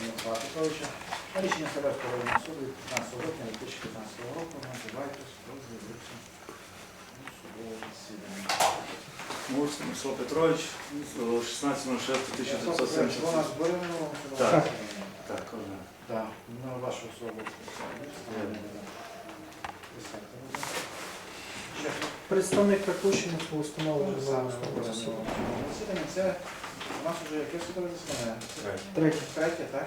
Микола Петровича. На рішення Саратського районного суду від 15 липня 2015 року з'явився у судове засідання. Мурський Микола Петрович, 16.06.1970. Вона зберемо. Так. Так, кожен. Так, на вашу особу. Представник припущення по судове засідання. Це у нас вже яке судове засідання? Третє. Третє, так?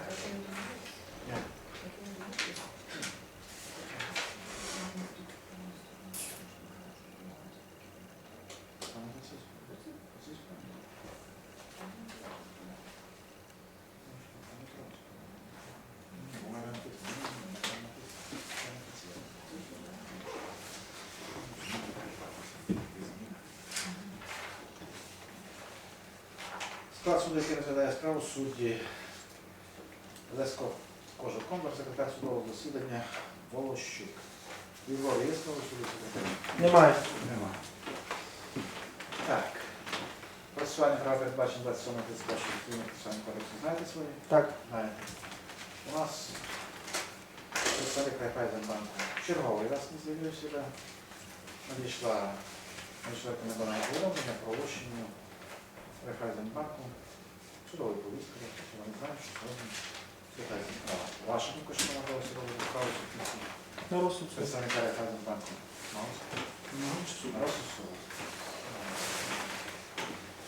Склад суду, який розглядає справу судді Леско Кожукомбар, секретар судового засідання Волощук. Ігор, є слово суду секретаря? Немає. Нема. Так. Процесуальні права передбачені 27 31 відповідно процесуальні кодексу. Знаєте свої? Так. Знаєте. У нас представник Райфайзенбанку черговий раз не з'явився, да? надійшла надійшла рекомендоване повідомлення про оголошення Райфайзенбанку судової повістки, що вони знають, що сьогодні справа. Ваша думка, що вона була судовою справою в кінці? На розсуд. Представника Райфайзенбанку. На розсуд суду.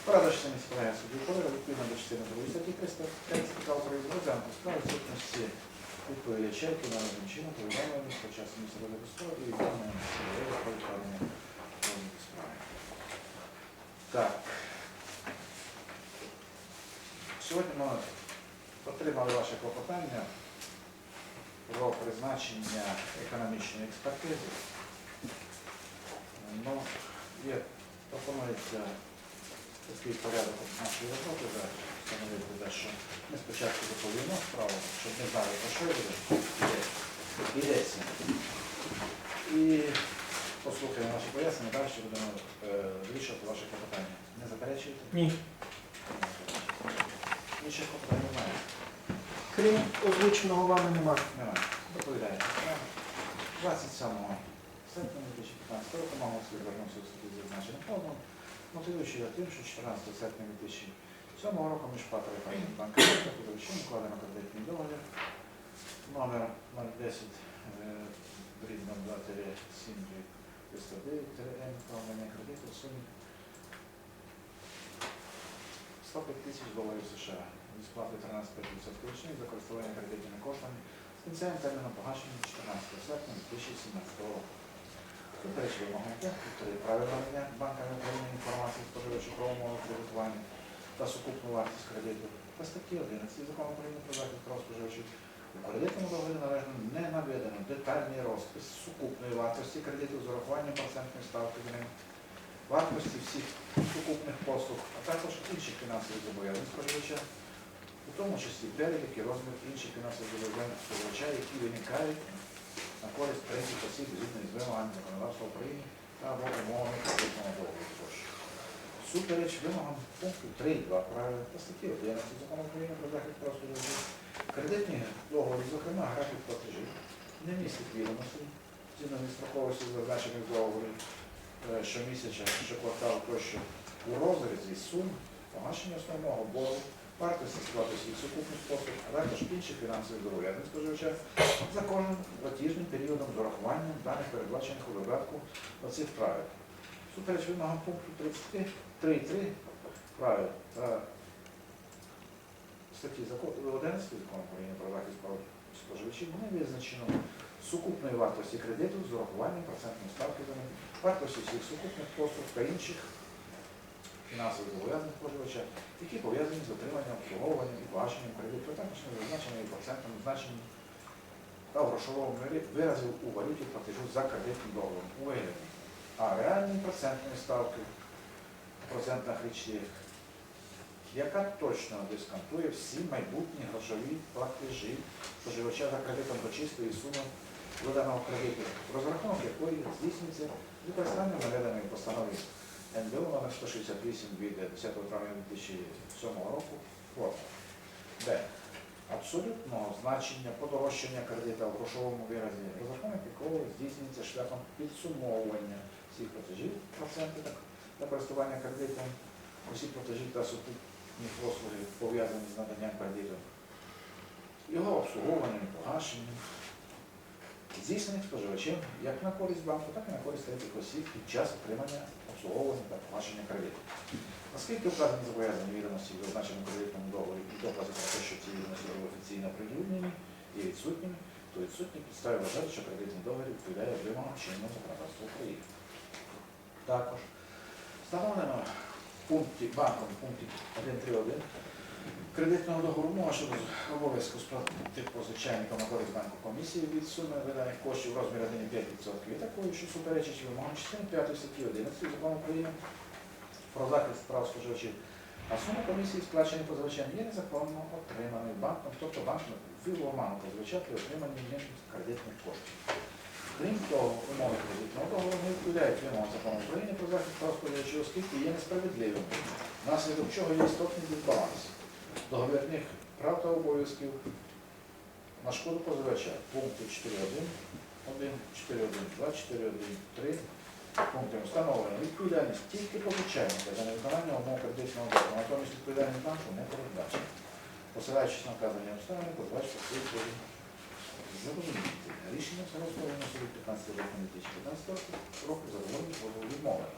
Порада що не справляє судді Колера відповідно до частини 2 статті 330 КК України розглянути справу сутності відповіді черги на разом чином повідомлення про час розгляду справи і про відправлення розгляду справи. Так. Сьогодні ми отримали ваше клопотання про призначення економічної експертизи. Ну, є, пропонується такий порядок нашої роботи зараз встановити, те, що ми спочатку доповімо справу, щоб не знали, про що йде- йдеться. І послухаємо ваші пояснення, далі будемо е, вирішувати ваші клопотання. Не заперечуєте? Ні. Інших клопотань немає. Крім озвученого вами немає. Немає. Доповідаєте. 27 серпня 2015 року мав слід звернувся до суду з зазначеним позовом, мотивуючи його тим, що 14 серпня 2007 року між Патрою та банком та укладено кредитний договір номер 010 рідно 2 7 309 М управління кредиту в сумі 105 тисяч доларів США зі сплати 13% за користування кредитними коштами з кінцевим терміном погашення 14 серпня 2017 року. Супереч вимогам пункту 3 правил надання банками України інформації споживачу про умови кредитування та сукупну вартість кредиту. Та статті 11 Закону України про захист прав споживачів у кредитному договорі належно не наведено. Детальний розпис сукупної вартості кредиту з урахуванням процентної ставки за ним, вартості всіх сукупних послуг, а також інших фінансових зобов'язань споживача, у тому числі перелік і розмір інших фінансових зобов'язань споживача, які виникають на користь третіх осіб згідно із вимогами законодавства України та або умовами кредитного договору. тощо. Супереч вимогам пункту 3.2 правил та статті 11 закону України про захист прав споживачів, кредитні договори, зокрема графік платежів, не містить відомостей, згідно зі строковості зазначених договорів е, щомісяця, щокварталу тощо у розрізі сум погашення основного боргу, вартості сплати всіх сукупних послуг, а також інших фінансових зобов'язань споживача за кожним платіжним періодом з урахуванням даних передбачених у додатку до цих правил. Супереч вимогам пункту 33.3 правил та статті 11 закону України про захист прав споживачів не визначено сукупної вартості кредиту з урахуванням процентної ставки за ним, вартості всіх сукупних послуг та інших фінансових зобов'язань споживача, які пов'язані з отриманням, обслуговуванням і погашенням кредиту, а також не зазначені і процентному значенні та в грошовому вирі- виразі у валюті платежу за кредитним договором. У вигляді, а реальної процентної ставки в процентах річних, яка точно дисконтує всі майбутні грошові платежі споживача за кредитом до чистої суми виданого кредиту, розрахунок якої здійснюється з використанням наведеної постанови НБУ номер 168 від 10 травня 2007 року форму. Б. абсолютного значення подорожчання кредита в грошовому виразі, розрахунок якого здійснюється шляхом підсумовування всіх платежів, проценти так, для користування кредитом, усі платежі та супутні послуги пов'язані з наданням кредиту, його обслуговуванням погашенням, здійснених споживачем як на користь банку, так і на користь третіх осіб під час отримання обслуговування та погашення кредиту. Оскільки вказані зобов'язані відомості в зазначеному кредитному договорі і докази про те, що ці відомості були офіційно оприлюднені і відсутніми, то відсутні підстави вважати, що кредитний договір відповідає вимогам чинного законодавства України. Також встановлено в пункті банком пункті 1.3.1 кредитного договору мова щодо обов'язку сплати позичальникам на користь банку комісії від суми виданих коштів в розмірі 1,5% і такою, що суперечить вимогам частини 5 статті 11 закону України про захист прав споживачів, а сума комісії, сплачені позивачем, є незаконно отриманою банком, тобто банк ввів оману позивача при отриманні ним кредитних коштів. Крім того, умови кредитного договору не відповідають вимогам закону України про захист прав споживачів, оскільки є несправедливим, внаслідок чого є істотний дисбаланс договірних прав та обов'язків на шкоду позивача. Пункти 4.1, 1, 4.1, 2, 4.1, 3 пунктом встановлено відповідальність тільки позичальника за невиконання умов кредитного договору, натомість відповідальність банку не передбачена. Посилаючись на вказані обставини, позивач просив задовольнити. Рішення самостійного суду 15 липня 2015 року задоволені позову відмовлено.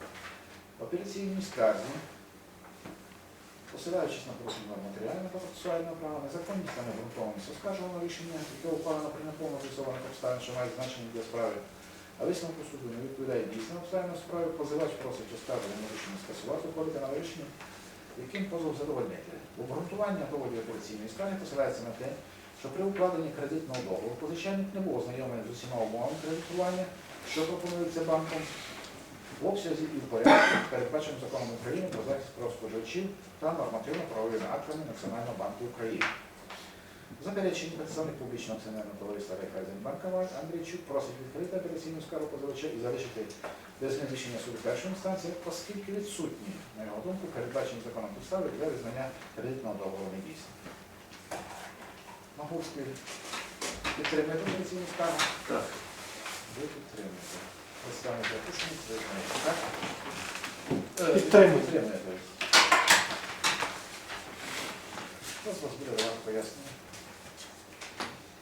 В апеляційній скарзі Посилаючись на порушення матеріального процесуального права, незаконність та необґрунтованість оскаржуваного рішення, яке ухвалено при неповно з'ясованих обставин, що мають значення для справи, а висновку суду не відповідає дійсним обставинам справи, позивач просить оскарження рішення скасувати на рішення, яким позов задовольнити. Обґрунтування доводів апеляційної скарги посилається на те, що при укладенні кредитного договору позичальник не був ознайомлений з усіма умовами кредитування, що пропонується банком, в обсязі і в порядку, передбаченим законом України про захист прав споживачів та нормативно-правовими актами Національного банку України. Заперечення представник публічного акціонерного товариства Райфайзенбанка Вальд Андрійчук просить відкрити апеляційну скаргу позивача і залишити без рішення суду першої інстанції, оскільки відсутні, на його думку, передбачені законом підстави для визнання кредитного договору недійсним. Магурський підтримує апеляційну скаргу? Так. Ви підтримуєте. Представник запущений, ви знаєте, так? Е, Підтримую. Підтримує. Хто з вас буде давати пояснення?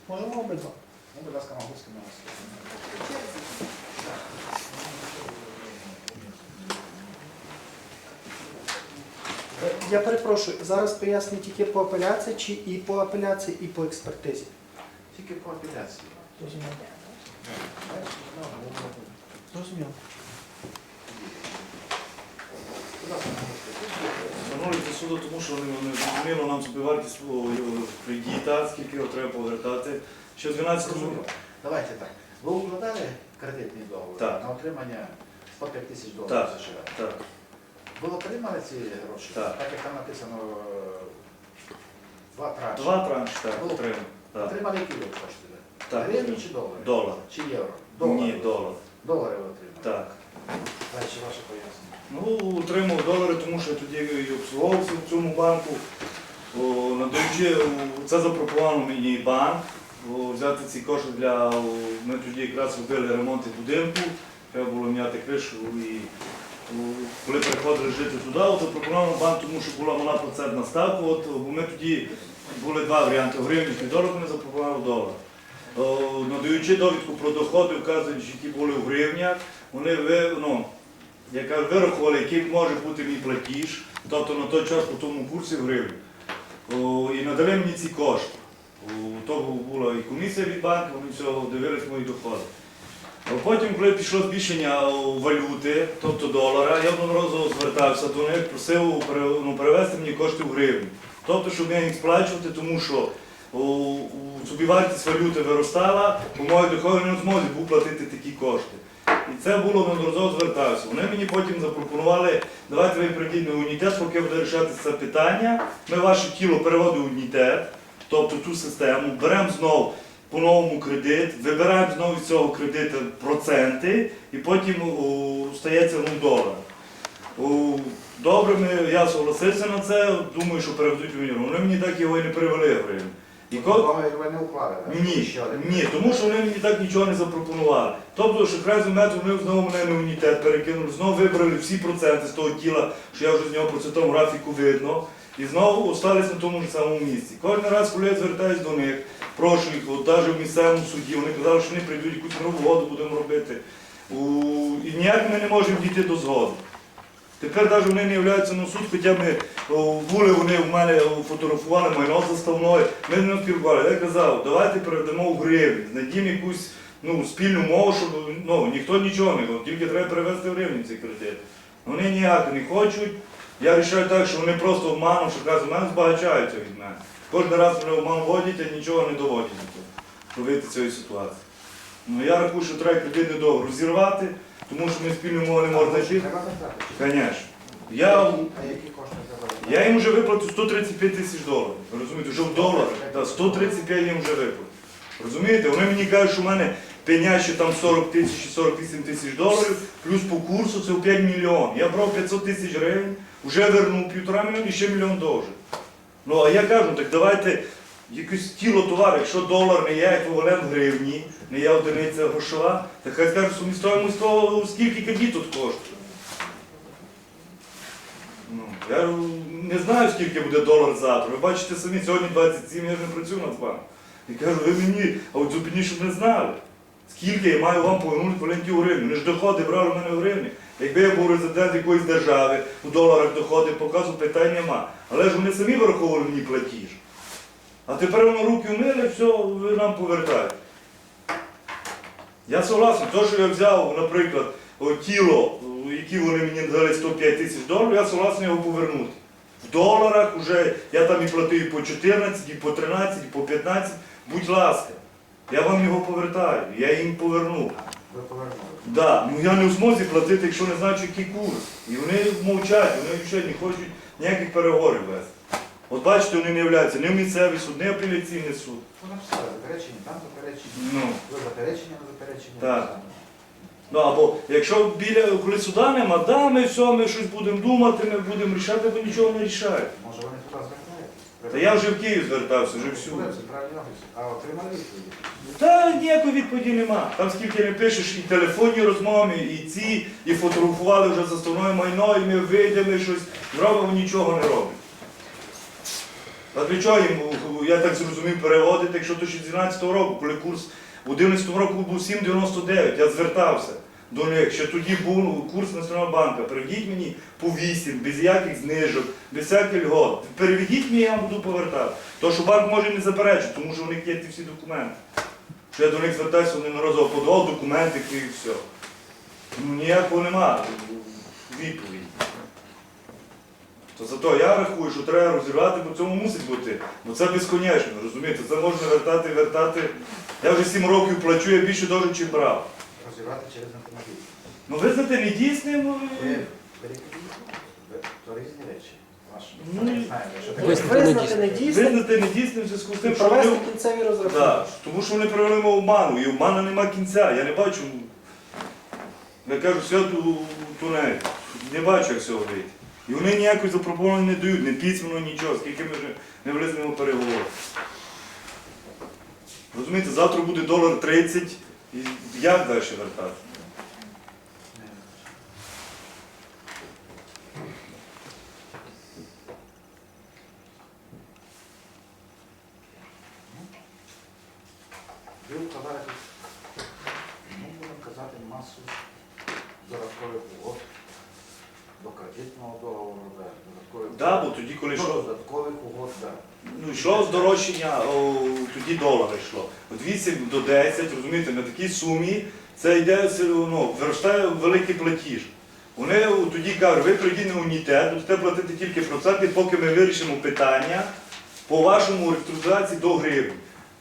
Можемо обидва. Ну, будь ласка, Магурський на вас. Е, Я перепрошую, зараз поясню тільки по апеляції, чи і по апеляції, і по експертизі. Тільки по апеляції. Бачите, ну, ну, ну, Зрозуміло. Встановлюється суду, тому що вони, зрозуміло нам собівартість кредита, скільки його треба повертати. Ще в 12 му Зрозуміло. Давайте так. Ви укладали кредитний договір Так. на отримання 105 тисяч доларів Так. США? Так, Ви отримали ці гроші? Так. Так як там написано е, два транші. два транші так, отримав. Так, Отримали які ви кошти? так. Гривні чи долари? Долар. Чи євро? Ні, долар. Долари отримали. Так. Далі ваше пояснення. Ну, отримав долари, тому що я тоді і обслуговувався в цьому банку. О, надаючи, о, це запропонував мені банк о, взяти ці кошти для. о, Ми тоді якраз робили ремонт будинку, треба було міняти кришу і о, коли приходили жити туди, от запропонував банк, тому що була мала процентна ставка. От, бо ми тоді були два варіанти гривні і долар, вони запропонували долар. О, Надаючи довідку про доходи, вказуючи, які були в гривнях, вони ви, ну, вирахували, який може бути мій платіж, тобто на той час по тому курсі в гривні. І надали мені ці кошти. О, то була і комісія від банку, вони все дивились мої доходи. Потім, коли пішло збільшення валюти, тобто долара, я одноразово звертався до них, просив ну, перевести мені кошти в гривні. Тобто, щоб я їх сплачувати, тому що у собівартість валюти виростала, по моїй доходній змозі був платити такі кошти. І це було неодноразово звертався. Вони мені потім запропонували, давайте ви прийдіть на унітет, поки буде рішати це питання. Ми ваше тіло переводимо в унітет, тобто ту систему, беремо знову по новому кредит, вибираємо знову з цього кредиту проценти і потім стається ну, долар. Добре, ми, я согласився на це, думаю, що переведуть в. Вони мені так його і не перевели в гривню. І коли... Ви не уклали. Ні, ні, тому що вони мені так нічого не запропонували. Тобто, що крайзу мету вони знову мене на унітет перекинули, знову вибрали всі проценти з того тіла, що я вже з нього по цьому графіку видно, і знову остались на тому ж самому місці. Кожен раз, коли я звертаюсь до них, прошу їх, от навіть в місцевому суді, вони казали, що вони прийдуть якусь нову угоду будемо робити. У... І ніяк ми не можемо дійти до згоди. Тепер навіть вони не являються на суд, хоча ми о, були вони в мене фотографували майно заставною. Ми ним спілкували. Я казав, давайте переведемо в гривні, знайдімо якусь ну, спільну мову, щоб ну, ніхто нічого не говорив, тільки треба перевести в гривні ці кредити. Вони ніяк не хочуть. Я вважаю так, що вони просто обманом, що кажуть, мене збагачаються від мене. Кожен раз мене обман водять, а нічого не доводять щоб вийти з цієї ситуації. Ну я рахую, що треба кредитний договір розірвати, тому що ми спільну мову не можемо знайти. Звісно. Я, їм вже виплатив 135 тисяч доларів. Розумієте, вже в доларах. Так, 135 їм вже виплатив. Розумієте? Вони мені кажуть, що в мене пеня, що там 40 тисяч і 48 тисяч доларів, плюс по курсу це 5 мільйонів. Я брав 500 тисяч гривень, вже вернув півтора мільйона і ще мільйон довже. Ну а я кажу, так давайте якесь тіло товару, якщо долар не є еквівалент гривні, не є одиниця грошова, то хай скажуть, що стоїмость того, скільки кредит тут коштує. Ну, я не знаю, скільки буде долар завтра. Ви бачите самі, сьогодні 27, я ж не працюю над вами. І кажу, ви мені, а от зупині, щоб не знали. Скільки я маю вам повернути валюті у гривні? Вони ж доходи брали в мене в гривні. Якби я був резидент якоїсь держави, у доларах доходи показу, питань нема. Але ж вони самі враховували мені платіж. А тепер воно руки вмили, все, ви нам повертаєте. Я согласен, то, що я взяв, наприклад, тіло, о, які вони мені дали 105 тисяч доларів, я согласен його повернути. В доларах вже я там і платив і по 14, і по 13, і по 15. Будь ласка, я вам його повертаю, я їм поверну. Ви повернули. Да, ну я не в змозі платити, якщо не знаю, який курс. І вони мовчать, вони ще не хочуть ніяких переговорів вести. От бачите, вони не являються ні в місцевий суд, ні в апеляційний суд. Ну, написали, заперечення, там заперечення. Ну. Ви заперечення, ви заперечення. Так. Ну або якщо біля коли суда нема, да, ми все, ми щось будемо думати, ми будемо рішати, бо нічого не рішають. Може вони туди звертаються? Та я вже в Київ звертався, вже всюди. В центральній. А отримали відповіді? Та ніякої відповіді нема. Там скільки не пишеш і телефонні розмови, і ці, і фотографували вже заставною майно, і ми вийдемо щось, зробимо, нічого не роблять. А для чого їм, я так зрозумів, переводити, якщо то ще з 12-го року, коли курс у 11-му року був 7,99, я звертався до них, ще тоді був курс Національного банку. Переведіть мені по 8, без яких знижок, без всяких льгот. Переведіть мені, я вам буду повертати. То, що банк може не заперечити, тому що у них є ті всі документи. Що я до них звертаюся, вони наразово подавав документи і все. Ну ніякого нема відповіді. То зато я рахую, що треба розірвати, бо цьому мусить бути. Бо це безконечно, розумієте? Це можна вертати, вертати. Я вже 7 років плачу, я більше довжу, чим брав. Розірвати через автомобіль. Ну визнати недійсним. ну, Ви перекидіть. Ви- То різні речі. Ваші. Ну, і- що таке. Визнати Визнати недійсним. недійсним Визнати недійсним в зв'язку з тим, що провести вони... кінцеві розрахунки. Тому що вони привели мого обману, і обману нема кінця. Я не бачу. Я кажу, все ту- тунель. Не бачу, як вийти. І вони ніякої запропонованої не дають, не письменно, нічого, скільки ми вже не влизнемо переговори. Розумієте, завтра буде долар 30, і як далі вертати? Ви вкладаєте, ну, будемо казати, масу додаткових угод до кредитного договору, да, додаткових Да, бо тоді, коли Ну, йшло, додаткових угод, да. ну, йшло здорожчання, о, тоді долар йшло. От 8 до 10, розумієте, на такій сумі це йде ну, виростає великий платіж. Вони тоді кажуть, ви прийдіть на унітет, будете платити тільки проценти, поки ми вирішимо питання по вашому реструктуризації до гривень.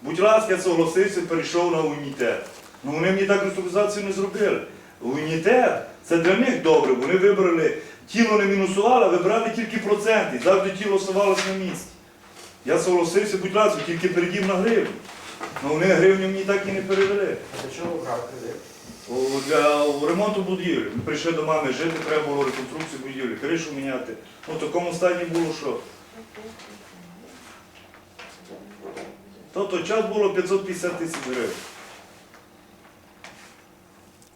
Будь ласка, я согласився, перейшов на унітет. Ну вони мені так реструктуризацію не зробили. Унітет це для них добре. Вони вибрали, тіло не мінусувало, а вибрали тільки проценти. Завжди тіло оставалося на місці. Я согласився, будь ласка, тільки перейдів на гривню. Ну вони гривню мені так і не перевели. А для чого брали кредит? О, Для ремонту будівлі. Ми прийшли до мами жити, треба було реконструкцію будівлі, кришу міняти. Ну, в такому стані було що. То той час було 550 тисяч гривень.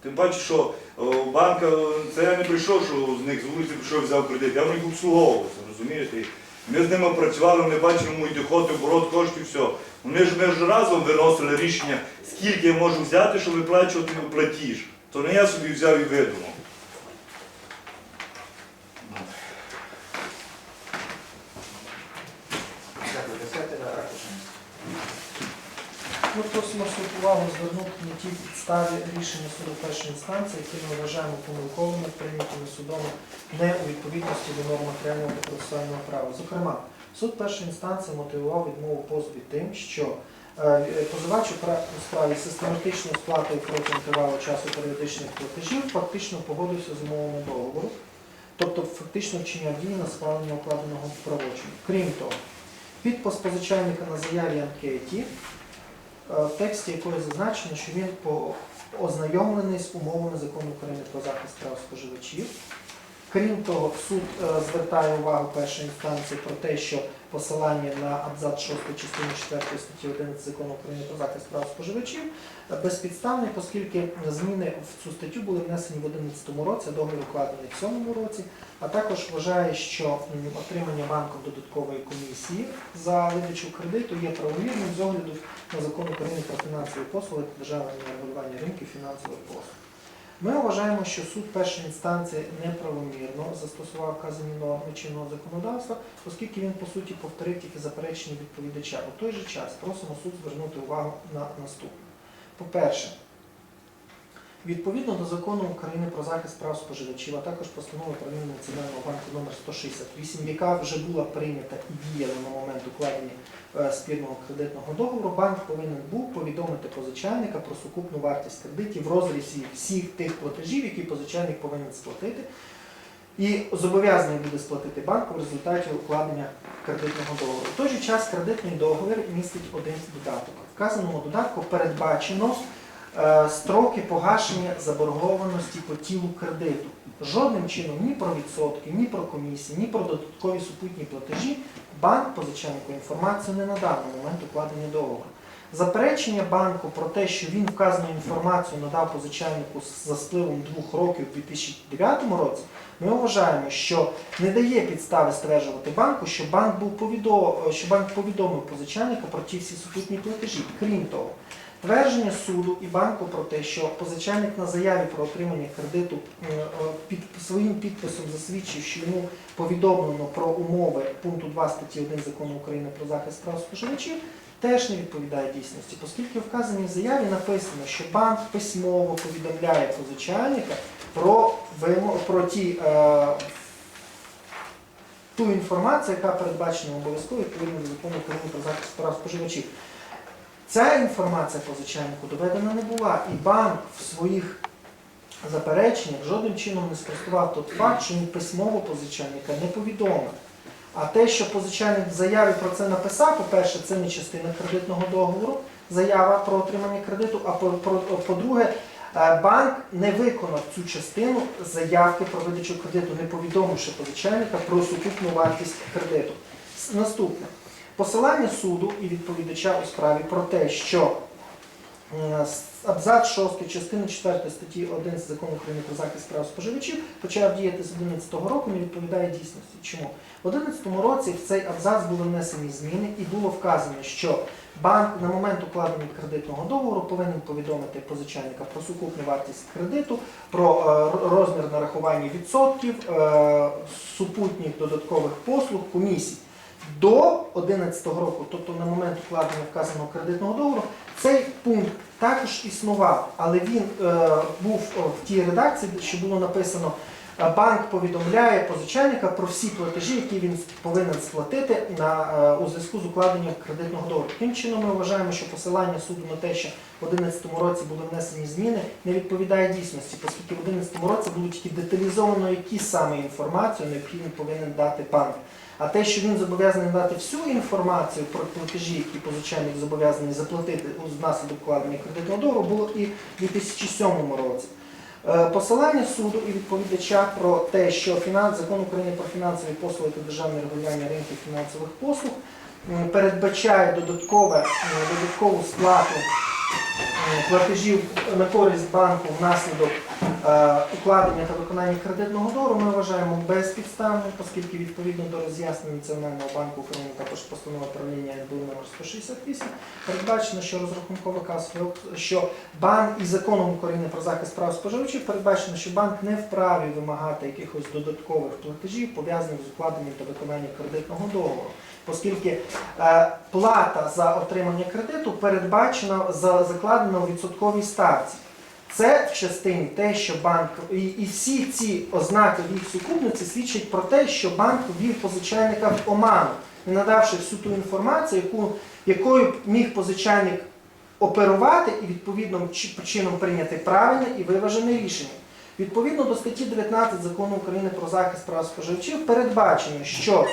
Тим паче, що о, банк, е, це я не прийшов, що з них з вулиці прийшов взяв кредит, я в них обслуговувався, розумієте? Ми з ними працювали, вони бачили мої доходи, оборот, кошти, все. Вони ж ми ж разом виносили рішення, скільки я можу взяти, щоб виплачувати платіж. То не я собі взяв і видумав. Ми просимо суд увагу звернути на ті підставі рішення суду першої інстанції, які ми вважаємо помилковими, прийнятими судом не у відповідності до норм матеріального та процесуального права. Зокрема, суд першої інстанції мотивував відмову позові тим, що е, позивач у справі систематичною сплатою протягом тривалого часу періодичних платежів фактично погодився з умовами договору, тобто фактично вчиняв дії на схвалення укладеного правочину. Крім того, підпис позичальника на заяві анкеті е, в тексті якої зазначено, що він ознайомлений з умовами закону України про захист прав споживачів. Крім того, суд е, звертає увагу першої інстанції про те, що посилання на абзац 6 частини 4 статті 11 закону України про захист прав споживачів е, безпідставний, оскільки зміни в цю статтю були внесені в 2011 році, договір укладений в 2007 році, а також вважає, що отримання банком додаткової комісії за видачу кредиту є правомірним з огляду на закон України про фінансові послуги та державне регулювання ринків фінансових послуг. Ми вважаємо, що суд першої інстанції неправомірно застосував вказані норми чинного законодавства, оскільки він по суті повторив тільки заперечення відповідача. У той же час просимо суд звернути увагу на наступне. По-перше, Відповідно до закону України про захист прав споживачів, а також постанови правління Національного банку номер 168, яка вже була прийнята і діяла на момент укладення е, спірного кредитного договору, банк повинен був повідомити позичальника про сукупну вартість кредитів в розрізі всіх тих платежів, які позичальник повинен сплатити, і зобов'язаний буде сплатити банку в результаті укладення кредитного договору. В той же час кредитний договір містить один додаток. Вказаному додатку передбачено строки погашення заборгованості по тілу кредиту. Жодним чином ні про відсотки, ні про комісії, ні про додаткові супутні платежі банк позичальнику інформацію не надав на момент укладення договору. Заперечення банку про те, що він вказану інформацію надав позичальнику за спливом двох років у 2009 році, ми вважаємо, що не дає підстави стверджувати банку, що банк був повідомив, що банк повідомив позичальника про ті всі супутні платежі. Крім того, Твердження суду і банку про те, що позичальник на заяві про отримання кредиту е, е, під своїм підписом засвідчив, що йому повідомлено про умови пункту 2 статті 1 закону України про захист прав споживачів, теж не відповідає дійсності, оскільки в вказаній заяві написано, що банк письмово повідомляє позичальника про про ті. е, Ту інформацію, яка передбачена обов'язково відповідно до закону України про захист прав споживачів. Ця інформація позичальнику доведена не була, і банк в своїх запереченнях жодним чином не спростував той факт, що він письмово позичальника не повідомив. А те, що позичальник в заяві про це написав, по-перше, це не частина кредитного договору, заява про отримання кредиту, а по-друге, е, банк не виконав цю частину заявки про видачу кредиту, не повідомивши позичальника про сукупну вартість кредиту. Наступне. Посилання суду і відповідача у справі про те, що е, абзац 6 частини 4 статті 1 закону України про захист прав споживачів почав діяти з 2011 року, не відповідає дійсності. Чому? В 2011 році в цей абзац були внесені зміни і було вказано, що банк на момент укладення кредитного договору повинен повідомити позичальника про сукупну вартість кредиту, про е, розмір нарахування відсотків, е, супутніх додаткових послуг, комісій. До 2011 року, тобто на момент укладення вказаного кредитного договору, цей пункт також існував, але він е, був в тій редакції, що було написано, е, банк повідомляє позичальника про всі платежі, які він повинен сплатити на, е, у зв'язку з укладенням кредитного договору. Таким чином ми вважаємо, що посилання суду на те, що в 2011 році були внесені зміни, не відповідає дійсності, оскільки в 2011 році було тільки деталізовано, які саме інформацію необхідно повинен дати банк. А те, що він зобов'язаний дати всю інформацію про платежі, які позичальник зобов'язаний заплатити у внаслідок укладення кредитного договору, було і в 2007 році. Е, Посилання суду і відповідача про те, що фінанс, закон України про фінансові послуги та державне регулювання ринків фінансових послуг передбачає додаткове, додаткову сплату платежів на користь банку внаслідок е, укладення та виконання кредитного договору, ми вважаємо безпідставним, оскільки відповідно до роз'яснень Національного банку України також постанова правління НБУ номер 168 передбачено, що розрахункова касова що банк і законом України про захист прав споживачів передбачено, що банк не вправі вимагати якихось додаткових платежів, пов'язаних з укладенням та виконанням кредитного договору, оскільки е, плата за отримання кредиту передбачена за закладена у відсотковій ставці. Це в частині те, що банк і, і всі ці ознаки в їх сукупниці свідчать про те, що банк ввів позичальника в оману, не надавши всю ту інформацію, яку, якою міг позичальник оперувати і відповідним чином прийняти правильне і виважене рішення. Відповідно до статті 19 закону України про захист прав споживачів передбачено, що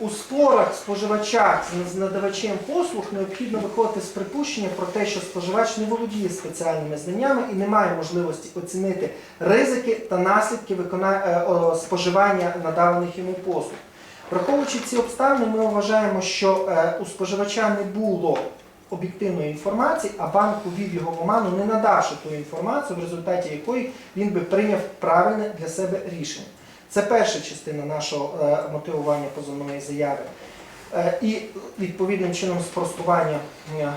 у спорах споживача з надавачем послуг необхідно виходити з припущення про те, що споживач не володіє спеціальними знаннями і не має можливості оцінити ризики та наслідки е, споживання надаваних йому послуг. Враховуючи ці обставини, ми вважаємо, що е, у споживача не було об'єктивної інформації, а банк увів його в оману, не надавши ту інформацію, в результаті якої він би прийняв правильне для себе рішення. Це перша частина нашого е, мотивування позовної заяви. Е, і відповідним чином спростування е,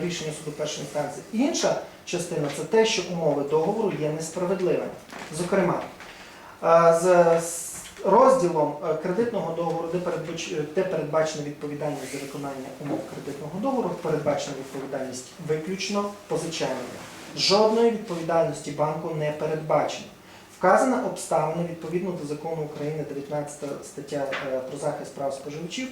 рішення суду першої інстанції. Інша частина це те, що умови договору є несправедливими. Зокрема, з розділом кредитного договору, де, передбач- де передбачена відповідальність за виконання умов кредитного договору, передбачена відповідальність виключно позичальника. Жодної відповідальності банку не передбачено. Вказана обставина відповідно до закону України 19 стаття е, про захист прав споживачів